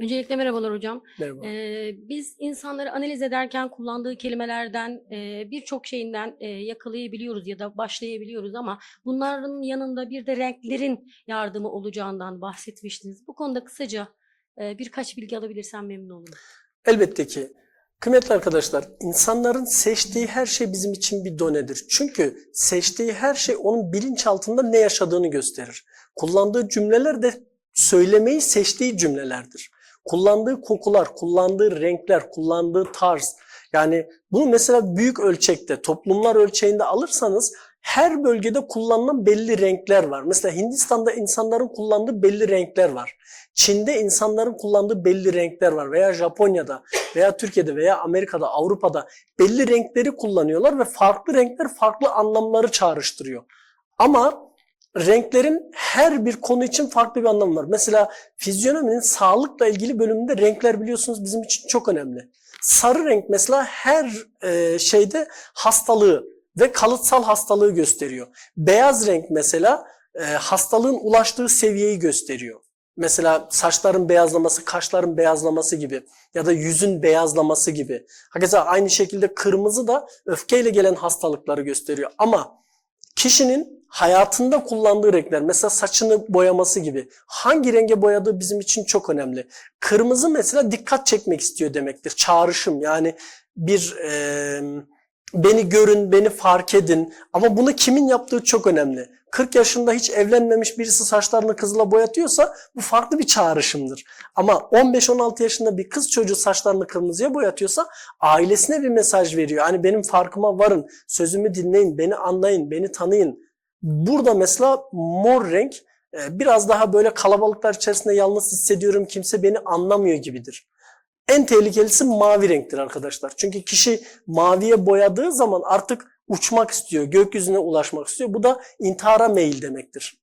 Öncelikle merhabalar hocam. Merhaba. Ee, biz insanları analiz ederken kullandığı kelimelerden e, birçok şeyinden e, yakalayabiliyoruz ya da başlayabiliyoruz ama bunların yanında bir de renklerin yardımı olacağından bahsetmiştiniz. Bu konuda kısaca e, birkaç bilgi alabilirsem memnun olurum. Elbette ki. Kıymetli arkadaşlar, insanların seçtiği her şey bizim için bir donedir. Çünkü seçtiği her şey onun bilinçaltında ne yaşadığını gösterir. Kullandığı cümleler de söylemeyi seçtiği cümlelerdir. Kullandığı kokular, kullandığı renkler, kullandığı tarz. Yani bunu mesela büyük ölçekte, toplumlar ölçeğinde alırsanız her bölgede kullanılan belli renkler var. Mesela Hindistan'da insanların kullandığı belli renkler var. Çin'de insanların kullandığı belli renkler var veya Japonya'da veya Türkiye'de veya Amerika'da, Avrupa'da belli renkleri kullanıyorlar ve farklı renkler farklı anlamları çağrıştırıyor. Ama renklerin her bir konu için farklı bir anlamı var. Mesela fizyonominin sağlıkla ilgili bölümünde renkler biliyorsunuz bizim için çok önemli. Sarı renk mesela her e, şeyde hastalığı ve kalıtsal hastalığı gösteriyor. Beyaz renk mesela e, hastalığın ulaştığı seviyeyi gösteriyor. Mesela saçların beyazlaması, kaşların beyazlaması gibi ya da yüzün beyazlaması gibi. Hakeza aynı şekilde kırmızı da öfkeyle gelen hastalıkları gösteriyor. Ama kişinin hayatında kullandığı renkler, mesela saçını boyaması gibi hangi renge boyadığı bizim için çok önemli. Kırmızı mesela dikkat çekmek istiyor demektir. Çağrışım yani bir e, beni görün, beni fark edin ama bunu kimin yaptığı çok önemli. 40 yaşında hiç evlenmemiş birisi saçlarını kızıla boyatıyorsa bu farklı bir çağrışımdır. Ama 15-16 yaşında bir kız çocuğu saçlarını kırmızıya boyatıyorsa ailesine bir mesaj veriyor. Hani benim farkıma varın, sözümü dinleyin, beni anlayın, beni tanıyın. Burada mesela mor renk e, biraz daha böyle kalabalıklar içerisinde yalnız hissediyorum, kimse beni anlamıyor gibidir. En tehlikelisi mavi renktir arkadaşlar. Çünkü kişi maviye boyadığı zaman artık uçmak istiyor, gökyüzüne ulaşmak istiyor. Bu da intihara meyil demektir.